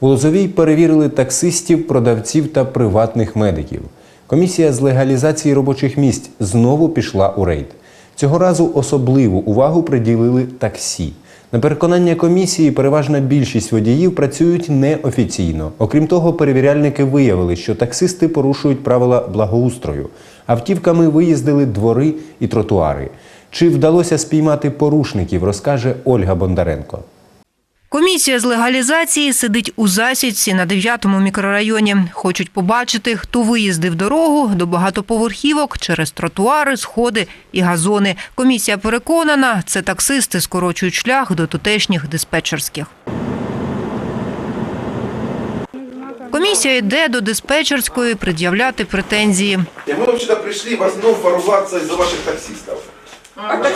У Лозовій перевірили таксистів, продавців та приватних медиків. Комісія з легалізації робочих місць знову пішла у рейд. Цього разу особливу увагу приділили таксі. На переконання комісії, переважна більшість водіїв працюють неофіційно. Окрім того, перевіряльники виявили, що таксисти порушують правила благоустрою. Автівками виїздили двори і тротуари. Чи вдалося спіймати порушників, розкаже Ольга Бондаренко. Комісія з легалізації сидить у засідці на 9-му мікрорайоні. Хочуть побачити, хто виїздив дорогу до багатоповерхівок через тротуари, сходи і газони. Комісія переконана, це таксисти скорочують шлях до тутешніх диспетчерських. Комісія йде до диспетчерської пред'являти претензії. И мы вообще-то пришли в основном ворваться из-за ваших таксистов. Ага.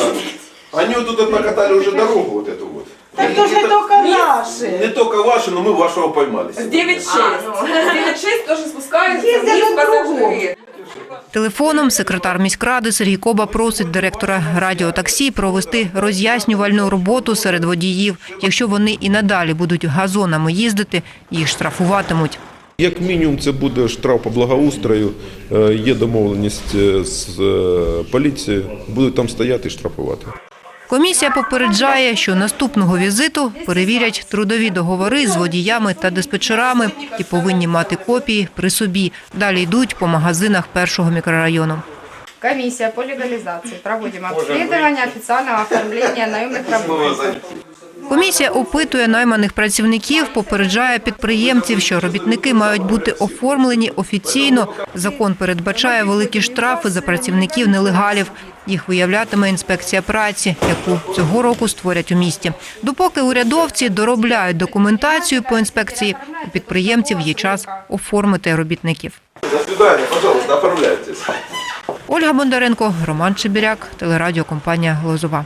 Они вот тут накатали уже дорогу вот эту. Так то ж не наші. Не только ваши, но мы вашего поймали. С 9-6. С 9-6 тоже спускаются Ездят вниз пассажиры. Телефоном секретар міськради Сергій Коба просить директора радіотаксі провести роз'яснювальну роботу серед водіїв. Якщо вони і надалі будуть газонами їздити, їх штрафуватимуть. Як мінімум, це буде штраф по благоустрою. Е, Є домовленість е, з е, поліцією, будуть там стояти і штрафувати. Комісія попереджає, що наступного візиту перевірять трудові договори з водіями та диспетчерами і повинні мати копії при собі. Далі йдуть по магазинах першого мікрорайону. Комиссия по легализации. Проводим обследование официального оформления наемных работников. Комісія опитує найманих працівників, попереджає підприємців, що робітники мають бути оформлені офіційно. Закон передбачає великі штрафи за працівників нелегалів. Їх виявлятиме інспекція праці, яку цього року створять у місті. Допоки урядовці доробляють документацію по інспекції, у підприємців є час оформити робітників. До свидания, пожалуйста, оформляйтесь. Ольга Бондаренко, Роман Чебіряк, телерадіокомпанія Лозова.